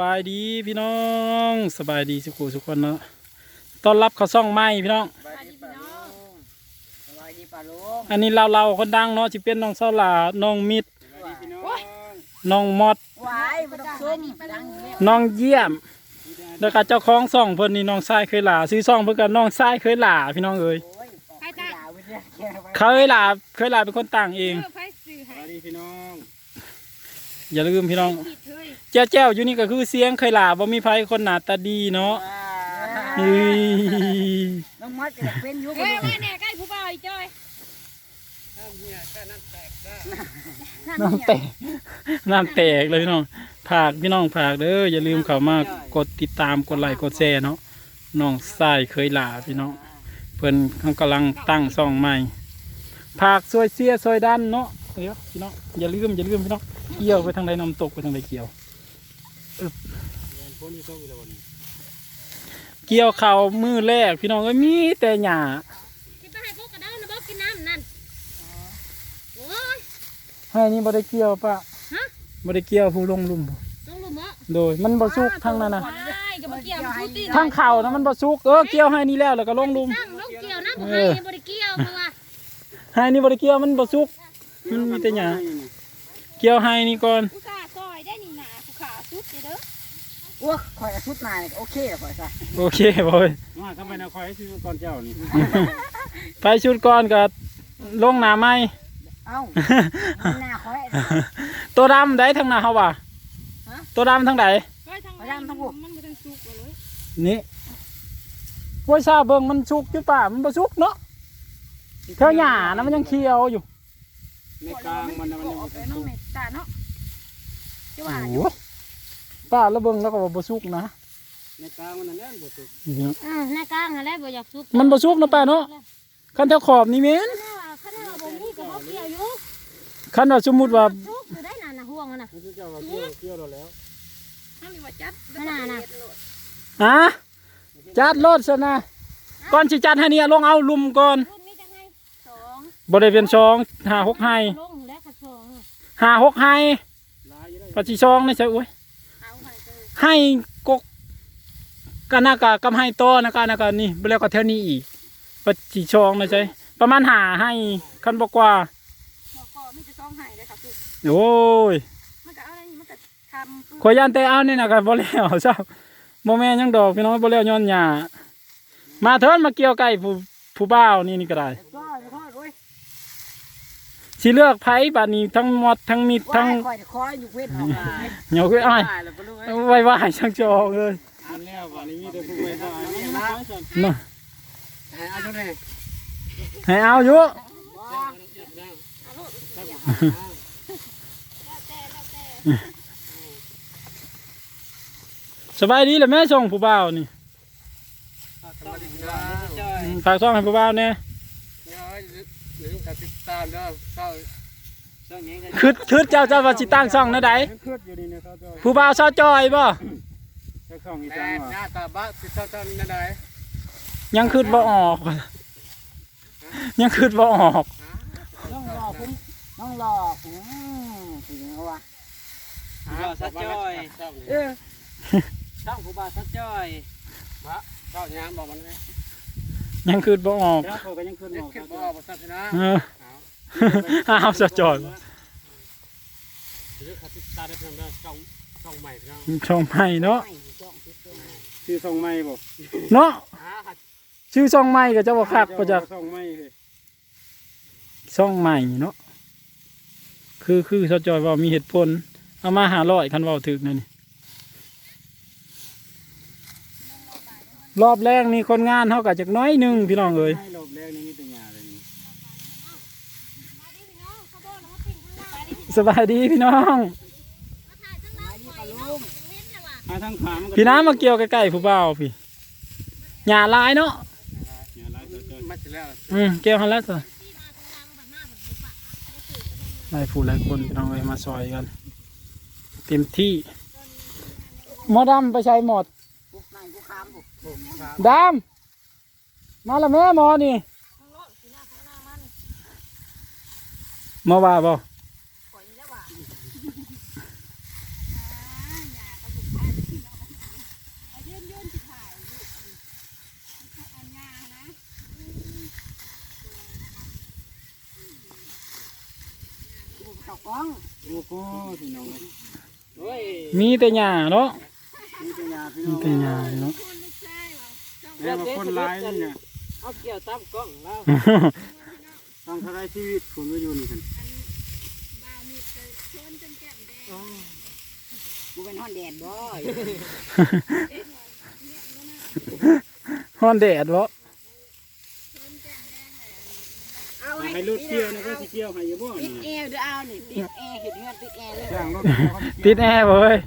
สบายดีพี่น้องสบายดีสุขุสุขคนเนาะต้อนรับเขาซ่องไม้พี่น้องสวัสดีพี่น้องสวัสดีป้าลุงอันนี้เราเราๆคนดังเนาะที่เป็นน้องเสาหลาน้องมิดพี่น้องน้องมอดหวายมันต้องซุ่มดังอยู่แล้วน้องเยี่ยม แล้วก็เจ้าของซ่องเพิ่นนี่น้องชายเคยหลาซื้อซ่องเพิ่นก็น้องชายเคยหลาพี่น้องเอ้ยโอ้ยใครจ้าวิทยาแค่ไว้เคยหลาเคยหลาเป็นคนต่างเองไฟสื่อสให้วัสดีพี่น้อง อย่าลืมพี่น้องผิดเฮ้ยแจ้วแจ้วอยู่นี่ก็คือเสียงเคยหลาบ่มีไผคนหน้าตาดีเนาะอ่าเฮ้ยน้องมัดจะเป็นอยุคเฮ้ยมาแน่ใกล้ผู้บ่าวอีจ้อยน้ำเหี่ยแค่น้ำแตกได้น้ำแตกน้ำแตกเลยพี่น้องผากพี่น้องผากเด้ออย่าลืมเข้ามากดติดตามกดไลค์กดแชร์เนาะน้องชายเคยหลาพี่น้องเพิ่นเขากำลังตั้งซ่องใหม่ผากซวยเสียซวยดันเนาะ เดี๋ยวพี่น้องอย่าลืมอย่าลืมพี่น้องเกี่ยวไปทางใดน้ำตกไปทางใดเกี่ยวเรียนพ้นที่ต้องอีกแล้ววันนี้เกี่ยวเข่าวมือแรก พี่น้องก็มีแต่หญ้าที่ไปให้พวกกระเด้านะบอกกินน้ำนั่นโอ้ยให้นี่บ่ได้เกี่ยวปะฮะบ่ได้เกี่ยวผู้ลงลุ่มบ่ต้องรู้มั้งโดย มันบ่สุกทางนั้นน่ะใช่ก็มาเกี่ยวพูดตีทางเข่านะมันบ่สุกเออเกี่ยวให้นี่แล้วแล้วก็ลงลุ่มตั้งลงเกี่ยวนะผมให้บริเกี่ยวเพราะว่าให้นี่บ่ได้เกี่ยวมันบ่สุก มันมีแต่หญ้าเกี่ยวให้นี่ก่อนผู้ขาซอยได้นี่นาผู้ขาสุดเด้อโอ้ยคอยชุดนายโอเคแล้วคอยซะโอเคบ่เว้ยมาทำไมนะคอยให้ซื้อก่อนเจ้านี่ไปชุดก่อนก็ลงหน้าไม้เอ้าหน้าคอยตัวดำได้ทางหน้าเฮาว่ะตัวดำทางใดไปทางมันมันไม่ทันสุกเลยนี่ห้วยซาเบิ่งมันสุกอยู่ป่ะมันบ่สุกเนาะเท่าหญ้านะมันยังเขียวอยู่ ในกลางมันน่ะมันยังออกไม่ไปทันน้องสุกเมตตาเนาะจะโอ้ว่าโหป้าแล้วเบิ่งแล้วก็ว่าบ่สุกนะในกลางมันน่ะแน่นบ่สุกนี่อ่าหน้ากลางอะไรบ่อยากสุกมันบ่สุกเนาะป้าเนาะคันแถวขอบนี่แม่นข้างหน้าข้างหน้าบ่มีก็บ่เกี่ยวอยู่คันว่าสมมุติว่าสุกอยู่ได้น่ะน่ะห่วงน่ะไม่ใช่เจ้าว่าเกี่ยวเกี่ยวเราแล้วถ้ามีว่าจัดข้างหน้าน่ะฮะจัดรถซะนะก่อนสิจัดให้เนี่ยลงเอาลุมก่อนรุ่นนี้จะให้สอง บ่ได้เป็นช่องห้าหกให้ลงแล้วค่ะสองห้าหกให้ลายอยู่ได้ปัจจิช่องนี่ใช่โอ้ยเอาไปเจอให้กกกันนากะกำให้โตอนะกะนากะนี่บ่แล้วก็แถวนี้อีกปัจจิช่องนะใช่ประมาณหาให้คันบ่กว่าบอกก็มีจะต้องให้เลยค่ะคือโอ้ยมันก็เอาอะไรนี่มันก็ทำขอยยันแต่เอานี่นะกันบ่แล้วซะบ่แม่นหยังดอกพี่น้องบ่แล้วย้อนหญ้ามาเถินมาเกี่ยวไก่ผู้ผู้บ่าวนี่นี่ก็ได้ก็ก็โอ้ย สิเลือกไผบัดนี้ทั้งหมดทั้งมิดทั้งคอยคอยอยู่เว้นออกมาเหนียวคืออ้ายตายแล้วป้าลุงเอ้ยไว้ว่าให้ช่างจองเลยอันแล้ววันนี้มีแต่ผู้ไว้ท่าอันนี้นะเนาะเอาเท่าไหร่ให้เอาอยู่สบายดีแหละแม่ส่งผู้บ่าวนี่สวัสดีครับจ้อยอืมฝากส่งให้ผู้บ่าวแน่เดี๋ยว เดี๋ยวต้องติดตามเด้อเข้าช่องนี้ก็คืดคืดเจ้าเจ้าว่าสิตั้งช่องนะใดเคลื่อนอยู่นี่นะเขาจ้อยผู้บ่าวซาวจอยบ่เจ้าช่องอีสานว่ะหน้าตาบ้าติดเท่าเท่านี้นะได้ยังคืดบ่ออก ยังคืดบ่ออกน้องหลอกผมน้องหลอกอืมถึงเอาวะผู้บ่าวสัดจ้อยเออช่องผู้บ่าวสัดจ้อยพระเข้ายามบอกมันไหม ยังคืดบ่ออกแล้วเขาก็ยังขึ้นบอกบ่บ่สัดนะเอออ้าวซาวจอยหรือขัดติดตาได้เพิ่มได้ช่องช่องใหม่พี่น้องช่องใหม่เนาะชื่อช่องใหม่บ่เนาะหาขัดชื่อช่องใหม่ก็จะบ่คักบ่จักช่องใหม่เลยช่องใหม่เนาะคือคือซาวจอยเว่ามีเหตุผลเอามาหาร้อยคันเว่าถึกนั่นนี่ รอบแรกนี่คนงานเท่ากับจากน้อยหนึ่งพี่น้องเอ้ยให้รอบแรกนี่มีแต่หญ้าเลยนี่สบายดีพี่น้องหาทางขวามันก็พี่น้ำมาเกี่ยวใกล้ๆผู้บ่าวพี่หญ้าลายเนาะหญ้าหลายตัวจ้อยมาแล้วอืมเกี่ยวหันแล้วสิหลายผู้หลายคนพี่น้องเอ้ยมาซอยกันเต็มที่หมอดำไปใช้หมด ดาม มาละแม่หมอนี่มาว่าบ่มีแต่หญ้าเนาะมีแต่หญ้าเนาะ แม่มาคนร้ายนี่เนี่ยเอาเกี่ยวตามกล้องแล้วต้องทลายชีวิตคุณก็อยู่นี่กันกูเป็นห้อนแดดบ่ฮ้อนแดดบ่เอาให้รถเกี่ยวนะก็สิเกี่ยวให้อยู่บ่ติดนี่แอร์เด้อเอานี่ติดแอร์เห็ดเงินติดแอร์เลยจ้างรถติดแอร์บ่เว้ย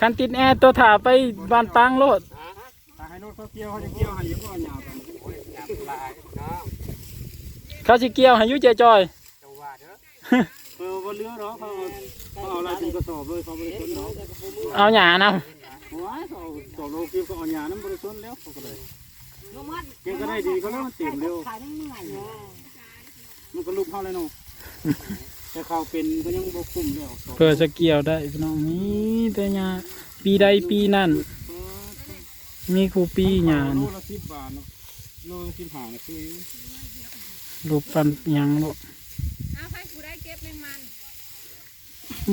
คันติดแอร์ตัวถ่าไปบ้านปังโลด ถ้าให้รถเขาเกี่ยวเขาจะเกี่ยวให้อยู่บ่ยาวกันยาวลายน้องเขาสิเกี่ยวให้อยู่เจจอยจังหวะเด้อเออบ่เรือหรอกเขาเขาเอาอะไรถึงกระสอบเลยเขาบ่ได้สนหรอกเอาหญ้านำโอ้ยเขาสอบโลกิวเขาเอาหญ้านั้นบ่ได้สนแล้วเขาก็เลยลงมัดเก่งก็ได้ดีเขาแล้วมันเต็มเร็วขายทั้งเมื่อยเนาะมันก็ลุกเข้าเลยเนาะแต่เขาเป็นก็ยังบ่คุ้มแล้วเพื่อจะเกี่ยวได้พี่น้องมีแต่หญ้าปีใดปีนั้น มีครูปีหญ้าโลนี่ละ10บาทเนาะโลละ15นี่คือรูปปันหยังโลดเอาให้กูได้เก็บแมงมัน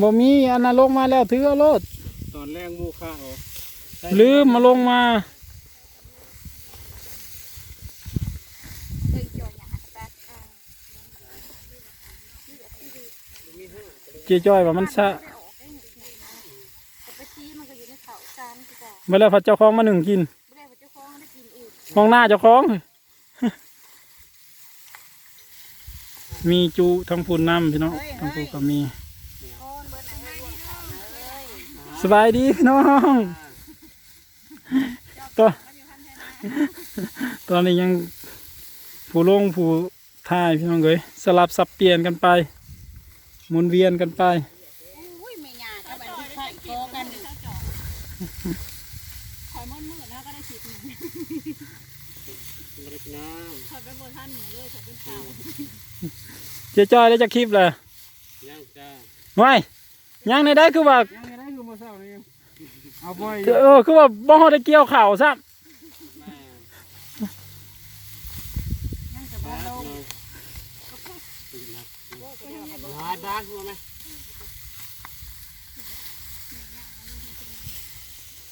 บ่มีอันนั้นลงมาแล้วถือเอาโลด ตอนแรกหมูค่าออกลืมมาลงมาเคยจอยหยาแป๊บอ่าเจจ้อยว่ามันซะ แต่ไปชี้มันก็อยู่ในเขาจานกูบอกเมื่อแล้วพระเจ้าของมาหนึ่งกินไม่ได้ว่าเจ้าของได้กินอีกห้องหน้าเจ้าของ มีจูทั้งพูนน้ำพี่น้องทั้งพูก็มีโอนเบอร์ไหนให้บวกเขาเลยสบายดีพี่น้องตอนตอนนี้ยังผู้ลงผู้ท่ายพี่น้องเลยสลับสับเปลี่ยนกันไปหมุนเวียนกันไป อุ้ยไม่ยากเอาไปดูไข่โตกันนี่ คอยมืดมืดนะก็ได้สิบหนึ่งบริกน้คอยเป็นโบท่านหนึ่งเลยคอยเป็นเต่าเจ๊จ้อยได้จะคลิปเลยำย่างจ้าไม่ยังในได้คือว่าย่างไงได้คือมาเศร้านี่เอาบ่อยเออคือว่าบ่ฮอดได้เกี่ยวข่าวซะนั่นจะบ่ลงหลายบ้านรู้ไหม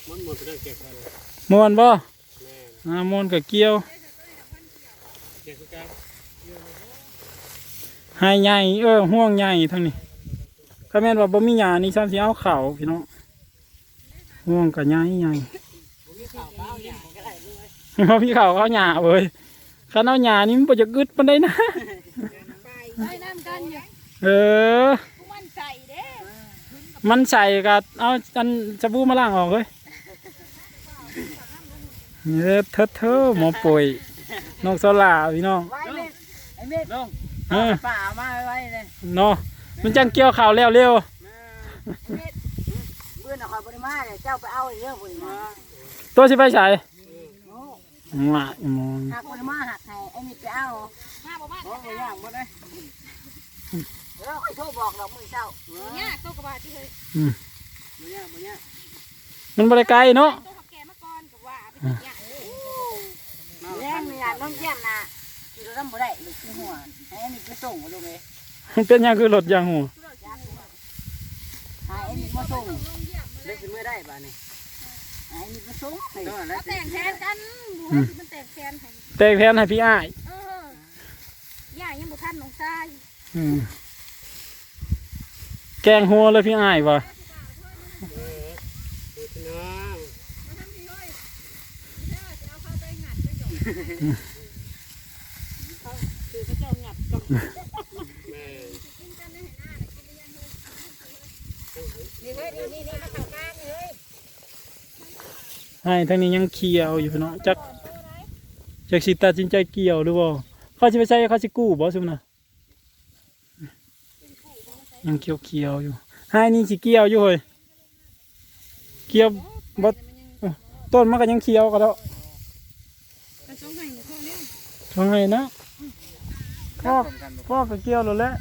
มันหมดไปเรื่องเก็บกันมวนบ่แม่อ่ามวนกับเกี่ยวเก็บกันให้ใหญ่เออห่วงใหญ่ทั้งนี้ก็แม่นว่าบ่มีหญ้านี่ซ้ำสิเอาเข่าวพี่น้องห่วงกับใหญ่ใหญ่ข่าวเป้าอย่างก็ได้ด้วยเพราะพี่เขาเขาหญ้าเว้ยคันเอาหญ้านี่มันบ่จะกึดปานใดนะไปน้ำกันอยู่เออกูมั่นใจเด้มันใส่กับเอาอันสบู่มาล้างออกเว้ย เออเธอเธอหมอป่วยนกสลาพี่น้องไว้เม็ดไอ้เม็ดลงเออป่ามาไว้เลยเนาะมันจังเกี่ยวข่าวแล้วเร็วเบื่อหน่อยบริมาเลยเจ้าไปเอาเรื่องบริมาตัวสิไปใส่โอ้มะมองหักบริมาหักให้ไอ้เม็ดไปเอามาบอกว่าโอ้ยยากหมดเลยเออค่อยโทรบอกเรามือเจ้าเนี่ยโตกระบาดที่เคยบ่ยากบ่ยากมันบริไกลเนาะโตกับแกมาก่อนกับว่าไปกินเนี่ยแรงมีงา นน้องแย้มนะที่เราทำบ่ได้หรือที่หัวให้อันนี้ไปส่งมาลงเลยมันเป็นหยังคือรถยางหูให้อันนี้มาส่งเล็กไม่ได้บ้านี่ให้อันนี้มาส่งให้ตัวนั้นเขาแต่งแทนกันบูให้ที่มันแต่งแทนให้แตกแทนให้พี่อ้ายเออย่ายังบุท่านน้องชายอืมแกงหัวเลยพี่อ้ายวะเออดูสิน้องคือเขาเจ้าหงัดกับแม่นี่เฮ้ยนี่นี่นี่มาเข้ากลางเลยให้ทั้งนี้ยังเคียวอยู่พี่น้องจักจักสิตัดสินใจเกี่ยวหรือบ่เขาจะไปใช้เขาจะกู้บ่ซุมนะยังเคียวเคียวๆอยู่ให้นี่สิเกี่ยวอยู่เฮ้ยเกี่ยวบ่ต้นมันก็ยังเคียวก็แล้วกระชงให้หนูเขาเนี่ยทางไงนะ พ่อพ่อก็เกี่ยวแล้วแหละ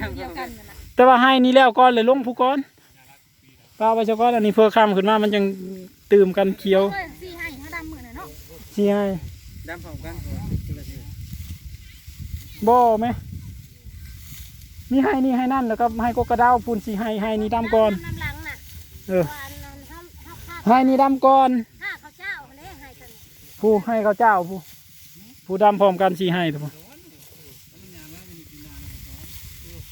จำเดียวกันน่ะนะแต่ว่าให้นี่แล้วก่อนเลยลงผู้ก่อนป้าไปเจ้าก่อนอันนี้เพื่อข้ามขึ้นมามันยังตื่มกันเคี้ยวเอ้ยสี่ให้ห้าดำมือน่ะเนาะสิให้ดำพร้อมกันบ่ไหมมีให้นี่ให้นั่นแล้วก็ให้กกกระเดาวพูนสิให้ให้นี่ดำก่อน น้ำหลังน่ะเออ ว่าอันนั้นห้ามห้าฆ่าให้นี่ดำก่อนฆ่าเขาเจ้าคนนี้ให้กันผู้ให้เขาเจ้าผู้ผู้ดำพร้อมกันสิให้ทุกคน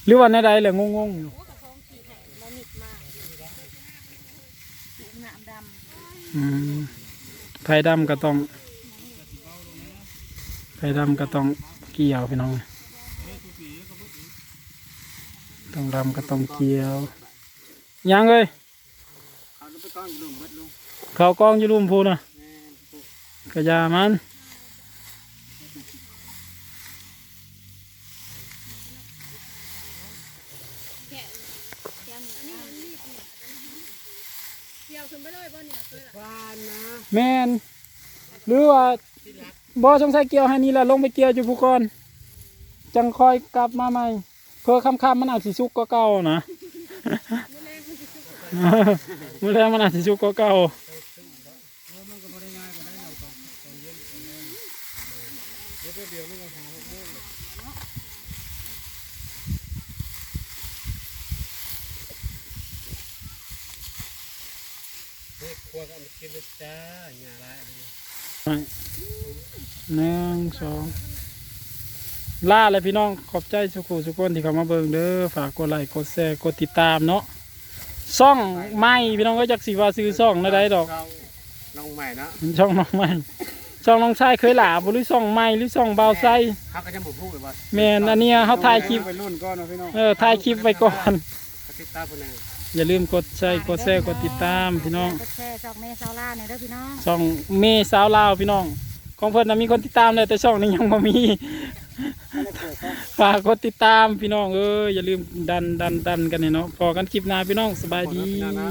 หรือว่าในใดเหลืองงงๆอยู่โอ้กระทงสีแข็งมามิดมากงามดอืมไผ่ดำก็ต้องไผ่ดำก็ต้องเกี่ยวพี่น้องต้องดำก็ต้องเกี่ยวยังเลยเอาไปก้อนลุมเบิดลุงเขากองอยู่รุมพูนะกระยามัน เกี่ยว ขึ้นไปเลยบ่เนี่ยเคยละบ้านนะแมนหรือว่าบอสงสัยเกี่ยวให้นี่แหละลงไปเกี่ยวอยู่ผู้ก่อนจังคอยกลับมาใหม่เพื่อคำคำๆมันอาจสิสุกก็เก่านะ มื่อแรงมันอาจสิสุกก็เก่า เฮ้ยครัวก็เอามากินเลยจ้าหย่าไรอะไรเนี่ยหนึ่งสองล่าเลยพี่น้องขอบใจสุขุสุกคนที่เข้ามาเบิ่งเด้อฝากกดไลค์กดแชร์กดติดตามเนาะซ่องไม่พี่น้องก็จักสีว่าซื้อซ่องนะได้ดอกเราน้องใหม่นะช่องน้องไม่ช่องน้องชายเคยหลาบ่หรือช่องไม่หรือช่องเบาไซเขาก็จะบอกพูดเลยว่าแม่นอันเนี้ยเขาถ่ายคลิปไปรุ่นก้อนนะพี่น้องเออถ่ายคลิปไว้ก่อน เขาติดตามคนนึง อย่าลืมกดใช้กดแชร์กดติดตามพี่น้องกดแชร์จอกเมซาล่าเนี่ยเด้อพี่น้องช่องเมสาวลาวพี่น้องของเพิ่นน่ะมีคนติดตามเลยแต่ช่องนี้ยังบ่มีฝากกดติดตามพี่น้องเอออย่าลืมดันดันดันกันเนี่ยเนาะพอกันคลิปหน้าพี่น้องสบายดีนะ